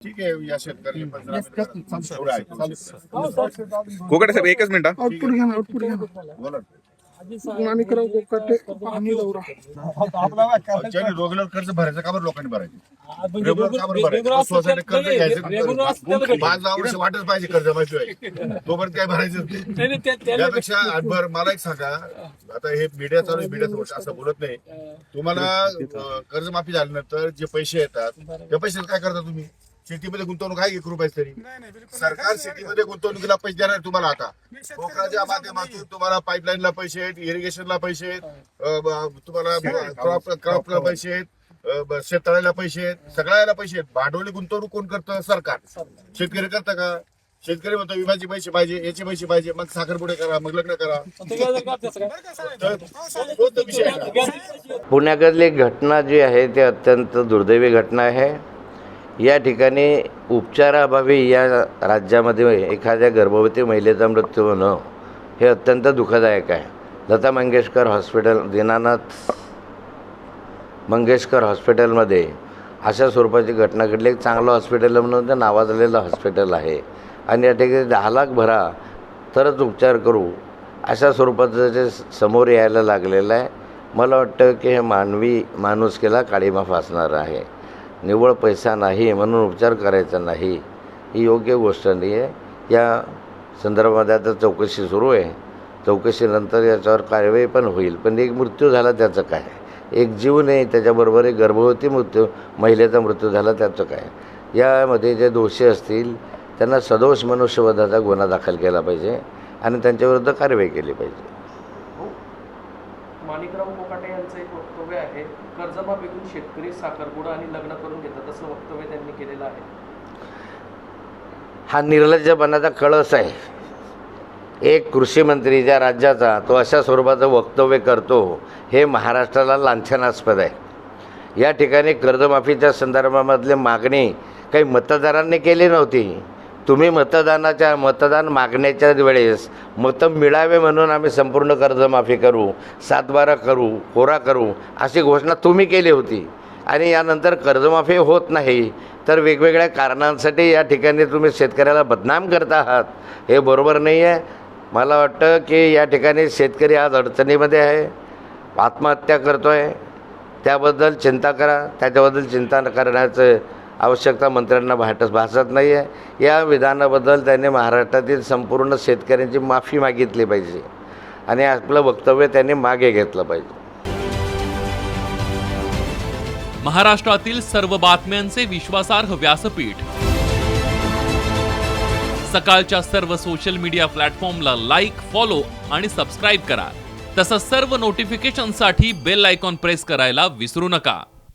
ठीक आहे या आहे. कोकटे साहेब एकच मिनिट हा. आउटपुट घ्या ना आउटपुट घ्या बोला आणि करावं कोकाटे आणि ज्यांनी रेग्युलर कर्ज भरायचं का बरं लोकांनी भरायचं? रेग्युलर का बरं भरायचं? स्वतःने कर्ज घ्यायचं माझं वर्ष वाटच पाहिजे कर्ज माहिती तोपर्यंत काय भरायचं? त्यापेक्षा आठभर मला एक सांगा. आता हे मीडिया चालू आहे मीडिया असं बोलत नाही. तुम्हाला अं, कर्जमाफी झाल्यानंतर जे पैसे येतात त्या पैशात काय करता तुम्ही? शेतीमध्ये गुंतवणूक आहे एक रुपयाच तरी. सरकार शेतीमध्ये गुंतवणुकीला पैसे देणार आहे तुम्हाला आता. पोखराच्या माध्यमातून तुम्हाला पाईपलाईनला पैसे आहेत इरिगेशनला पैसे आहेत अं, ब- तुम्हाला क्रॉप क्रॉपला पैसे आहेत अं, ब- शेततळ्याला पैसे आहेत सगळ्याला पैसे आहेत. भांडवली गुंतवणूक कोण करतं? सरकार. शेतकरी करतं का? शेतकरी म्हणतो विमाचे पैसे पाहिजे याचे पैसे पाहिजे मग साखरपुडे करा मग लग्न करा. विषय आहे. पुण्याकडली घटना जी आहे ती अत्यंत दुर्दैवी घटना आहे. या ठिकाणी उपचाराअभावी या राज्यामध्ये एखाद्या गर्भवती महिलेचा मृत्यू होणं हे अत्यंत दुःखदायक आहे. लता मंगेशकर हॉस्पिटल दीनानाथ मंगेशकर हॉस्पिटलमध्ये अशा स्वरूपाची घटना घडली. एक चांगलं हॉस्पिटल म्हणून ते नावाजलेलं हॉस्पिटल आहे. आणि या ठिकाणी दहा लाख भरा तरच उपचार करू अशा स्वरूपाचं जे समोर यायला लागलेलं आहे. मला वाटतं की हे मानवी माणुसकीला काळीमा फासणार आहे. निव्वळ पैसा नाही म्हणून उपचार करायचा नाही ही योग्य गोष्ट नाही आहे या संदर्भामध्ये आता चौकशी सुरू आहे. चौकशीनंतर याच्यावर कारवाई पण होईल. पण एक मृत्यू झाला त्याचं काय? एक जीव नाही त्याच्याबरोबर एक गर्भवती मृत्यू महिलेचा मृत्यू झाला त्याचं काय? यामध्ये जे दोषी असतील त्यांना सदोष मनुष्यवधाचा गुन्हा दाखल केला पाहिजे आणि त्यांच्याविरुद्ध कारवाई केली पाहिजे. माणिकराव कोकाटे यांचं एक वक्तव्य आहे कर्जमाफीतून शेतकरी साखरपुडा आणि लग्न करून घेतात असं वक्तव्य त्यांनी केलेलं आहे. हा निर्लज्जपणाचा कळस आहे. एक कृषी मंत्री ज्या राज्याचा तो अशा स्वरूपाचं वक्तव्य करतो हे महाराष्ट्राला लांछनास्पद आहे. या ठिकाणी कर्जमाफीच्या संदर्भामधले मागणी काही मतदारांनी केली नव्हती. तुम्ही मतदानाच्या मतदान मागण्याच्या वेळेस मतं मिळावे म्हणून आम्ही संपूर्ण कर्जमाफी करू सातबारा करू कोरा करू अशी घोषणा तुम्ही केली होती. आणि यानंतर कर्जमाफी होत नाही. तर वेगवेगळ्या कारणांसाठी या ठिकाणी तुम्ही शेतकऱ्याला बदनाम करत आहात. हे बरोबर नाही आहे. मला वाटतं की या ठिकाणी शेतकरी आज अडचणीमध्ये आहे. आत्महत्या करतो आहे त्याबद्दल चिंता करा. त्याच्याबद्दल चिंता करण्याचं आवश्यकता मंत्र्यांना भाटच भासत नाही आहे या विधानाबद्दल त्यांनी महाराष्ट्रातील संपूर्ण शेतकऱ्यांची माफी मागितली पाहिजे. आणि आपलं वक्तव्य त्यांनी मागे घेतलं पाहिजे. महाराष्ट्रातील सर्व बातम्यांचे विश्वासार्ह व्यासपीठ. सकाळच्या सर्व सोशल मीडिया प्लॅटफॉर्मला लाईक फॉलो आणि सबस्क्राईब करा. तसंच सर्व नोटिफिकेशनसाठी बेल आयकॉन प्रेस करायला विसरू नका.